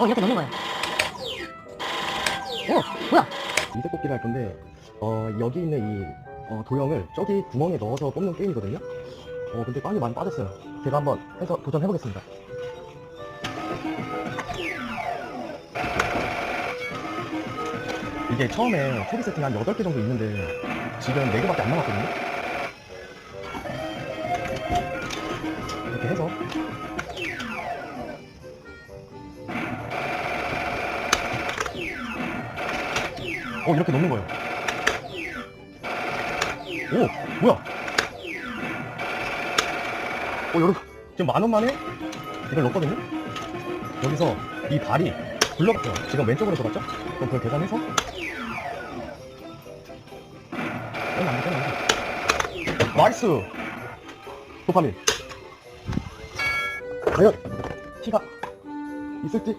어 이렇게 넣는 거예요 오 뭐야 이색 뽑기를 할 건데 어, 여기 있는 이 어, 도형을 저기 구멍에 넣어서 뽑는 게임이거든요. 어, 근데 빵이 많이 빠졌어요. 제가 한번 해서 도전해보겠습니다. 이게 처음에 초기 세팅 한 8개 정도 있는데 지금 4개밖에 안 남았거든요. 이렇게 해서 어 이렇게 넣는 거예요. 오 뭐야? 어 여러분 지금 만 원 만에 이걸 넣었거든요. 여기서 이 발이 굴러갔어요. 지금 왼쪽으로 돌았죠? 그럼 그걸 계산해서 돼, 빼면 안 돼. 나이스! 도파민. 과연 티가 있을지?